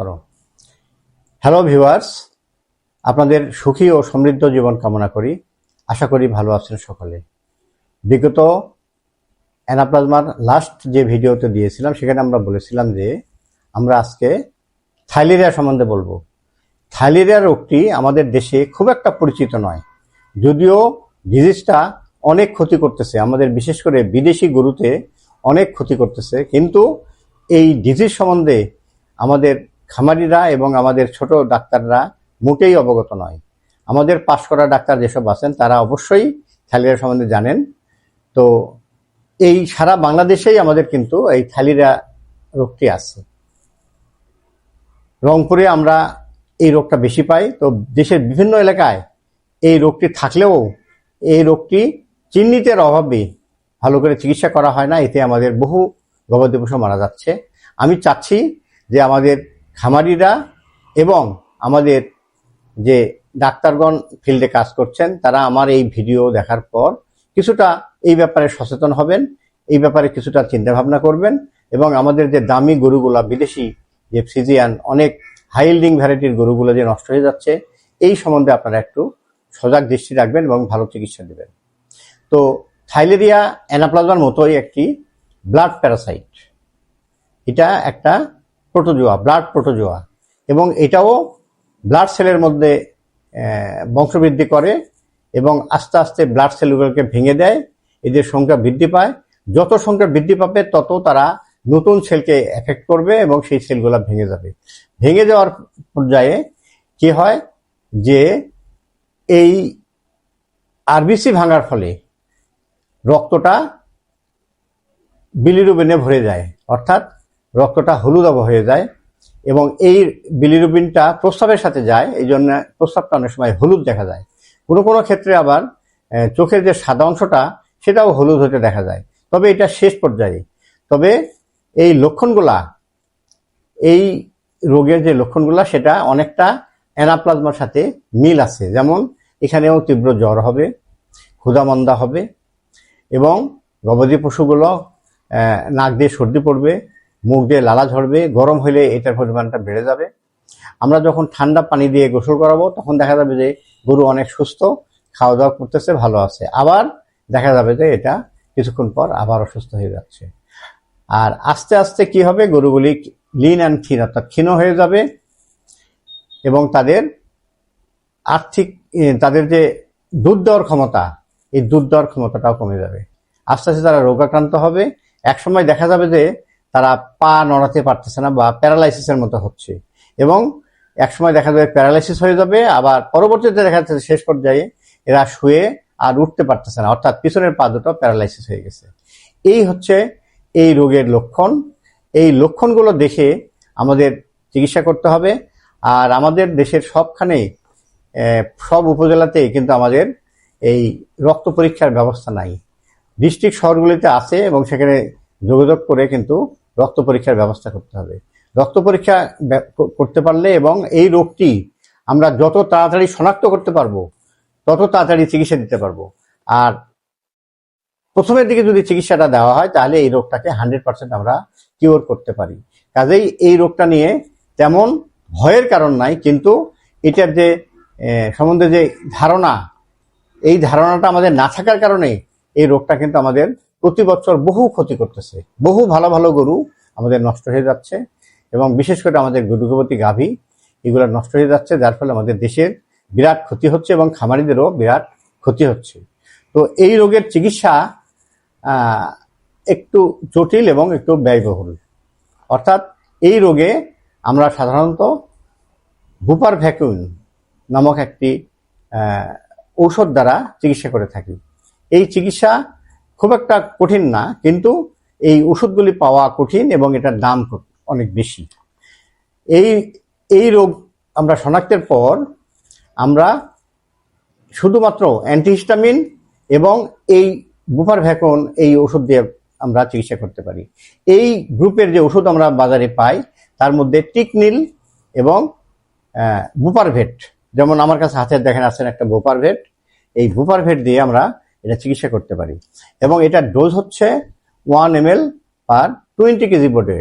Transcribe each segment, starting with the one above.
করো hello viewers আপনাদের সুখী ও সমৃদ্ধ জীবন কামনা করি। আশা করি ভালো আছেন সকলে। বিগত অ্যানাপ্লাজমার লাস্ট যে ভিডিওতে দিয়েছিলাম, সেখানে আমরা বলেছিলাম যে, আমরা আজকে থাইলেরিয়া সম্বন্ধে বলব। থাইলেরিয়া রোগটি আমাদের দেশে খুব একটা পরিচিত নয়। যদিও ডিজিজটা অনেক ক্ষতি করতেছে। আমাদের বিশেষ করে বিদেশি গরুতে অনেক ক্ষতি করতেছে। কিন্তু এই ডিজিজ সম্বন্ধে আমাদের খামারিরা এবং আমাদের ছোট ডাক্তাররা মোটেই অবগত নয়। আমাদের পাশ করা ডাক্তার যেসব আছেন, তারা অবশ্যই থ্যালিরা সম্বন্ধে জানেন। তো এই সারা বাংলাদেশেই আমাদের কিন্তু এই থ্যালিরা রোগটি আছে। রংপুরে আমরা এই রোগটা বেশি পাই। তো দেশের বিভিন্ন এলাকায় এই রোগটি থাকলেও এই রোগটি চিহ্নিতের অভাবে ভালো করে চিকিৎসা করা হয় না। এতে আমাদের বহু গবাদি পশু মারা যাচ্ছে। আমি চাচ্ছি যে আমাদের খামারিরা এবং আমাদের যে ডাক্তারগণ ফিল্ডে কাজ করছেন, তারা আমার এই ভিডিও দেখার পর কিছুটা এই ব্যাপারে সচেতন হবেন, এই ব্যাপারে কিছুটা চিন্তা ভাবনা করবেন এবং আমাদের যে দামি গরুগুলা, বিদেশি যে ফিজিয়ান অনেক হাইল্ডিং ভ্যারাইটির গরুগুলো যে নষ্ট হয়ে যাচ্ছে, এই সম্বন্ধে আপনারা একটু সজাগ দৃষ্টি রাখবেন এবং ভালো চিকিৎসা দেবেন। তো থাইলেরিয়া অ্যানাপ্লাজমার মতোই একটি ব্লাড প্যারাসাইট। এটা একটা প্রোটোজোয়া ব্লাড প্রোটোজোয়া। এবং এটাও ব্লাড সেলের মধ্যে বংশবৃদ্ধি করে এবং আস্তে আস্তে ব্লাড সেলগুলোকে ভেঙে দেয়, এদের সংখ্যা বৃদ্ধি পায়। যত সংখ্যা বৃদ্ধি পাবে, তত তারা নতুন সেলকে এফেক্ট করবে এবং সেই সেলগুলো ভেঙে যাবে। ভেঙে যাওয়ার পর্যায়ে কি হয় যে, এই আরবিসি ভাঙার ফলে রক্তটা বিলিরুবেনে ভরে যায়। অর্থাৎ রক্তটা হলুদাভ হয়ে যায় এবং এই বিলিরুবিনটা প্রস্রাবের সাথে যায়, এই জন্য প্রস্রাবটা অনেক সময় হলুদ দেখা যায়। কোনো কোনো ক্ষেত্রে আবার চোখের যে সাদা অংশটা, সেটাও হলুদ হতে দেখা যায়। তবে এটা শেষ পর্যায়ে। তবে এই লক্ষণগুলা, এই রোগের যে লক্ষণগুলা, সেটা অনেকটা অ্যানাপ্লাজমার সাথে মিল আছে। যেমন, এখানেও তীব্র জ্বর হবে, ক্ষুধামন্দা হবে এবং গবাদি পশুগুলো নাক দিয়ে সর্দি পড়বে মুখ দিয়ে লালা ঝরবে, গরম হলে এটার পরিমাণটা বেড়ে যাবে। আমরা যখন ঠান্ডা পানি দিয়ে গোসল করাবো, তখন দেখা যাবে যে গরু অনেক সুস্থ খাওয়া দাওয়া করতেছে, ভালো আছে। আবার দেখা যাবে যে এটা কিছুক্ষণ পর আবার অসুস্থ হয়ে যাচ্ছে। আর আস্তে আস্তে কি হবে? গরুগুলি লিন অ্যান্ড থিন অর্থাৎ ক্ষীণ হয়ে যাবে এবং তাদের আর্থিক তাদের যে দুধ দেওয়ার ক্ষমতা, এই দুধ দেওয়ার ক্ষমতাটাও কমে যাবে। আস্তে আস্তে তারা রোগাক্রান্ত হবে। একসময় দেখা যাবে যে তারা পা নড়াতে পারতেছে না বা প্যারালাইসিসের মতো হচ্ছে। এবং একসময় দেখা যাবে প্যারালাইসিস হয়ে যাবে, আবার পরবর্তীতে দেখা যাচ্ছে শেষ পর্যায়ে এরা শুয়ে আর উঠতে পারতেছে না। অর্থাৎ পিছনের পা দুটো প্যারালাইসিস হয়ে গেছে। এই হচ্ছে এই রোগের লক্ষণ। এই লক্ষণগুলো দেখে আমাদের চিকিৎসা করতে হবে। আর আমাদের দেশের সবখানে সব উপজেলাতেই কিন্তু আমাদের এই রক্ত পরীক্ষার ব্যবস্থা নাই। ডিস্ট্রিক্ট শহরগুলিতে আছে এবং সেখানে যোগাযোগ করে কিন্তু রক্ত পরীক্ষার ব্যবস্থা করতে হবে। রক্ত পরীক্ষা করতে পারলে এবং এই রোগটি আমরা যত তাড়াতাড়ি শনাক্ত করতে পারব, তত তাড়াতাড়ি চিকিৎসা দিতে পারব। আর প্রথমের দিকে যদি চিকিৎসাটা দেওয়া হয়, তাহলে এই রোগটাকে হান্ড্রেড পার্সেন্ট আমরা কিওর করতে পারি। কাজেই এই রোগটা নিয়ে তেমন ভয়ের কারণ নাই, কিন্তু এটার যে সম্বন্ধে যে ধারণা, এই ধারণাটা আমাদের না থাকার কারণে এই রোগটা কিন্তু আমাদের প্রতি বছর বহু ক্ষতি করতেছে। বহু ভালো ভালো গরু আমাদের নষ্ট হয়ে যাচ্ছে এবং বিশেষ করে আমাদের গরুগবতী গাভী, এগুলো নষ্ট হয়ে যাচ্ছে, যার ফলে আমাদের দেশের বিরাট ক্ষতি হচ্ছে এবং খামারিদেরও বিরাট ক্ষতি হচ্ছে। তো এই রোগের চিকিৎসা একটু জটিল এবং একটু ব্যয়বহুল। অর্থাৎ এই রোগে আমরা সাধারণত ভুপার ভ্যাকুইন নামক একটি ঔষধ দ্বারা চিকিৎসা করে থাকি। এই চিকিৎসা খুব একটা কঠিন না, কিন্তু এই ওষুধগুলি পাওয়া কঠিন এবং এটার দাম অনেক বেশি। এই এই রোগ আমরা শনাক্তের পর আমরা শুধুমাত্র অ্যান্টিহিস্টামিন এবং এই বুফার ভ্যাকন এই ওষুধ দিয়ে আমরা চিকিৎসা করতে পারি। এই গ্রুপের যে ওষুধ আমরা বাজারে পাই, তার মধ্যে টিকনিল এবং বুপারভেট যেমন আমার কাছে হাতের দেখেন আছেন একটা বুপারভেট এই বুপারভেট দিয়ে আমরা এটা চিকিৎসা করতে পারি। এবং এটার ডোজ হচ্ছে one M L per twenty KG body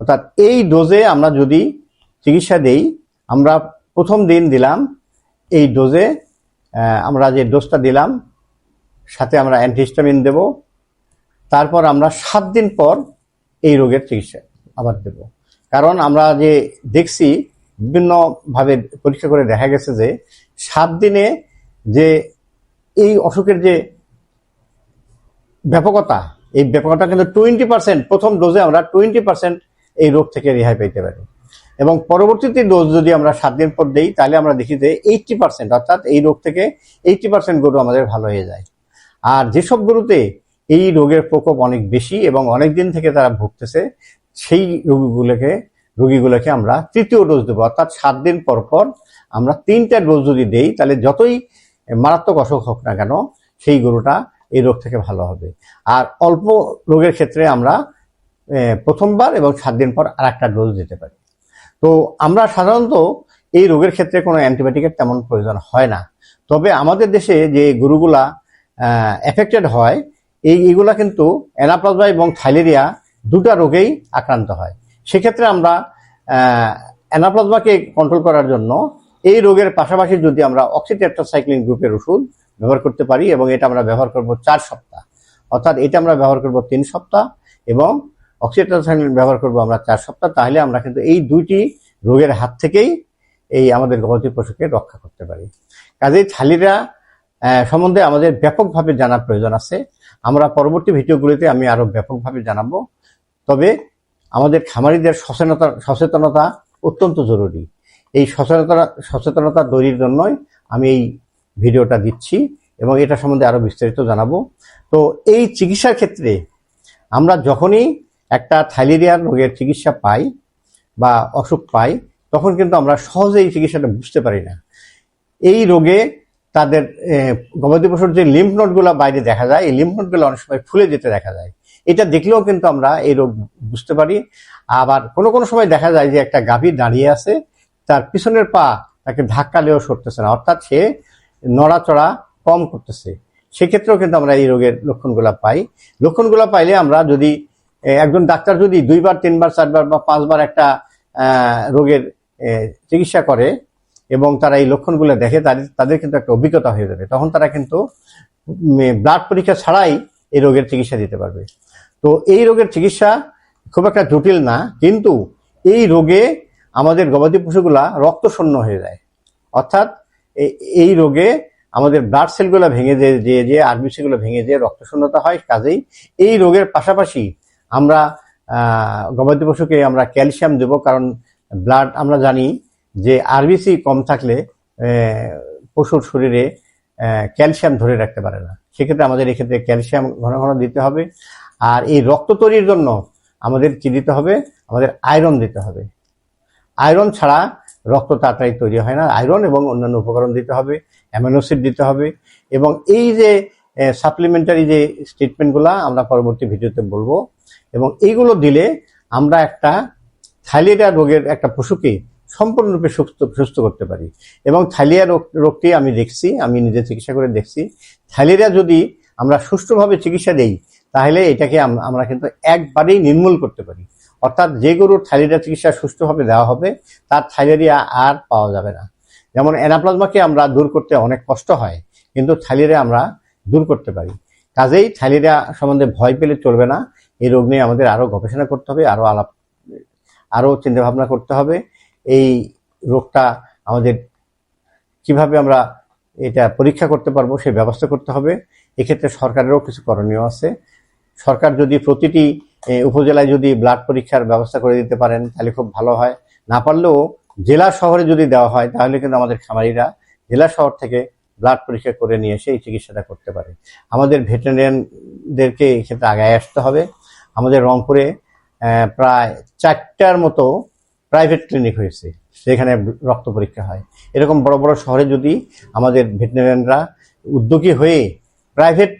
অর্থাৎ এই ডোজে আমরা যদি চিকিৎসা দেই, আমরা প্রথম দিন দিলাম, এই ডোজে আমরা যে ডোজটা দিলাম, সাথে আমরা অ্যান্টিহিস্টামিন দেব। তারপর আমরা সাত দিন পর এই রোগের চিকিৎসা আবার দেব। কারণ আমরা যে দেখছি, বিভিন্নভাবে পরীক্ষা করে দেখা গেছে যে সাত দিনে যে এই অসুখের যে ব্যাপকতা, এই ব্যাপকতা কিন্তু টোয়েন্টি পার্সেন্ট প্রথম ডোজে আমরা টোয়েন্টি পার্সেন্ট এই রোগ থেকে রেহাই পেতে পারি। এবং পরবর্তীতে ডোজ যদি আমরা সাত দিন পর দিই, তাহলে আমরা দেখি যে এইটটি পার্সেন্ট অর্থাৎ এই রোগ থেকে এইটটি পার্সেন্ট গরু আমাদের ভালো হয়ে যায়। আর যেসব গরুতে এই রোগের প্রকোপ অনেক বেশি এবং অনেক দিন থেকে তারা ভুগতেছে, সেই রোগীগুলোকে রোগীগুলোকে আমরা তৃতীয় ডোজ দেবো। অর্থাৎ সাত দিন পর পর আমরা তিনটা ডোজ যদি দেই, তাহলে যতই মারাত্মক অসুখ হোক না কেন, সেই গরুটা এই রোগ থেকে ভালো হবে। আর অল্প রোগের ক্ষেত্রে আমরা প্রথমবার এবং সাত দিন পর আর একটা ডোজ দিতে পারি। তো আমরা সাধারণত এই রোগের ক্ষেত্রে কোনো অ্যান্টিবায়োটিকের তেমন প্রয়োজন হয় না। তবে আমাদের দেশে যে গরুগুলা এফেক্টেড হয়, এই, এগুলা কিন্তু অ্যানাপ্লাজমা এবং থাইলেরিয়া দুটা রোগেই আক্রান্ত হয়। সেক্ষেত্রে আমরা অ্যানাপ্লাজমাকে কন্ট্রোল করার জন্য এই রোগের পাশাপাশি যদি আমরা অক্সিটেট্রাসাইক্লিন গ্রুপের ওষুধ ব্যবহার করতে পারি এবং এটা আমরা ব্যবহার করব চার সপ্তাহ, অর্থাৎ এটা আমরা ব্যবহার করব তিন সপ্তাহ এবং অক্সিটেট্রাসাইক্লিন ব্যবহার করব আমরা চার সপ্তাহ, তাহলে আমরা কিন্তু এই দুইটি রোগের হাত থেকেই এই আমাদের গবাদি পশুকে রক্ষা করতে পারি। কাজেই থালিরা সম্বন্ধে আমাদের ব্যাপকভাবে জানার প্রয়োজন আছে। আমরা পরবর্তী ভিডিওগুলিতে আমি আরও ব্যাপকভাবে জানাব। তবে আমাদের খামারিদের সচেতনতা সচেতনতা অত্যন্ত জরুরি। এই সচেতনতা সচেতনতা তৈরির জন্যই আমি এই ভিডিওটা দিচ্ছি এবং এটা সম্বন্ধে আরও বিস্তারিত জানাব। তো এই চিকিৎসার ক্ষেত্রে আমরা যখনই একটা থাইলেরিয়ার রোগের চিকিৎসা পাই বা অসুখ পাই, তখন কিন্তু আমরা সহজে এই চিকিৎসাটা বুঝতে পারি না। এই রোগে তাদের গবাদি পশুর যে লিম্ফ নোটগুলো বাইরে দেখা যায়, এই লিম্ফ নোটগুলো অনেক সময় ফুলে যেতে দেখা যায়। এটা দেখলেও কিন্তু আমরা এই রোগ বুঝতে পারি। আবার কোনো কোনো সময় দেখা যায় যে একটা গাভী দাঁড়িয়ে আছে তার পিছনের পা তাকে ধাক্কালেও সরতেছে না। অর্থাৎ সে নড়াচড়া কম করতেছে। সেক্ষেত্রেও কিন্তু আমরা এই রোগের লক্ষণগুলা পাই। লক্ষণগুলো পাইলে আমরা যদি একজন ডাক্তার যদি দুইবার, তিনবার, চারবার বা পাঁচবার একটা রোগের চিকিৎসা করে এবং তারা এই লক্ষণগুলো দেখে, তাদের তাদের কিন্তু একটা অভিজ্ঞতা হয়ে যাবে। তখন তারা কিন্তু ব্লাড পরীক্ষা ছাড়াই এই রোগের চিকিৎসা দিতে পারবে। তো এই রোগের চিকিৎসা খুব একটা জটিল না, কিন্তু এই রোগে আমাদের গবাদি পশুগুলা রক্ত শূন্য হয়ে যায়। অর্থাৎ এই রোগে আমাদের ব্লাড সেলগুলো ভেঙে যে যে যে আরবিসি গুলো ভেঙে যে রক্ত শূন্যতা হয়, কাজেই এই রোগের পাশাপাশি আমরা গবাদি পশুকে আমরা ক্যালসিয়াম দেব, কারণ ব্লাড আমরা জানি যে আরবিসি কম থাকলে পশুর শরীরে ক্যালসিয়াম ধরে রাখতে পারে না। সেক্ষেত্রে আমাদের এক্ষেত্রে ক্যালসিয়াম ঘন ঘন দিতে হবে। আর এই রক্ত তৈরির জন্য আমাদের কি দিতে হবে? আমাদের আয়রন দিতে হবে। আয়রন ছাড়া রক্ত তাড়াতাড়ি তৈরি হয় না। আয়রন এবং অন্যান্য উপকরণ দিতে হবে অ্যামিনোসিড দিতে হবে এবং এই যে সাপ্লিমেন্টারি যে স্টেটমেন্টগুলো আমরা পরবর্তী ভিডিওতে বলব এবং এইগুলো দিলে আমরা একটা থাইলেরিয়া রোগের একটা পশুকে সম্পূর্ণরূপে সুস্থ সুস্থ করতে পারি এবং থাইলেরিয়া রোগ, রোগটি আমি দেখছি, আমি নিজে চিকিৎসা করে দেখছি। থাইলেরিয়া যদি আমরা সুষ্ঠুভাবে চিকিৎসা দেই, তাহলে এটাকে আমরা কিন্তু একবারেই নির্মূল করতে পারি। অর্থাৎ যে গরুর থাইলেরিয়া চিকিৎসা সুষ্ঠুভাবে দেওয়া হবে, তার থাইলেরিয়া আর পাওয়া যাবে না। যেমন অ্যানাপ্লাজমাকে আমরা দূর করতে অনেক কষ্ট হয়, কিন্তু থাইলেরিয়া আমরা দূর করতে পারি। কাজেই থাইলেরিয়া সম্বন্ধে ভয় পেলে চলবে না। এই রোগ নিয়ে আমাদের আরও গবেষণা করতে হবে আরও আলাপ আরও চিন্তাভাবনা করতে হবে। এই রোগটা আমাদের কীভাবে আমরা এটা পরীক্ষা করতে পারব সেই ব্যবস্থা করতে হবে। এক্ষেত্রে সরকারেরও কিছু করণীয় আছে। সরকার যদি প্রতিটি উপজেলায় যদি ব্লাড পরীক্ষার ব্যবস্থা করে দিতে পারেন, তাহলে খুব ভালো হয়। না পারলেও জেলা শহরে যদি দেওয়া হয়, তাহলে কিন্তু আমাদের খামারিরা জেলা শহর থেকে ব্লাড পরীক্ষা করে নিয়ে এসে এই চিকিৎসাটা করতে পারে। আমাদের ভেটেরিয়ানদেরকে এক্ষেত্রে আগায় আসতে হবে। আমাদের রংপুরে প্রায় চারটার মতো প্রাইভেট ক্লিনিক হয়েছে, সেখানে রক্ত পরীক্ষা হয়। এরকম বড় বড় শহরে যদি আমাদের ভেটেরিয়ানরা উদ্যোগী হয়ে প্রাইভেট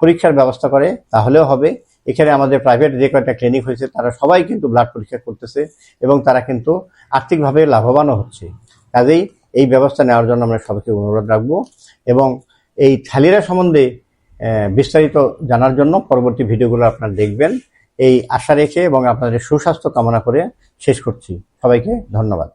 পরীক্ষার ব্যবস্থা করে, তাহলেও হবে। এখানে আমাদের প্রাইভেট যে কয়েকটা ক্লিনিক হয়েছে, তারা সবাই কিন্তু ব্লাড পরীক্ষা করতেছে এবং তারা কিন্তু আর্থিকভাবে লাভবানও হচ্ছে। কাজেই এই ব্যবস্থা নেওয়ার জন্য আমরা সবাইকে অনুরোধ রাখব এবং এই থালিরা সম্বন্ধে বিস্তারিত জানার জন্য পরবর্তী ভিডিওগুলো আপনারা দেখবেন। এই আশা রেখে এবং আপনাদের সুস্বাস্থ্য কামনা করে শেষ করছি। সবাইকে ধন্যবাদ।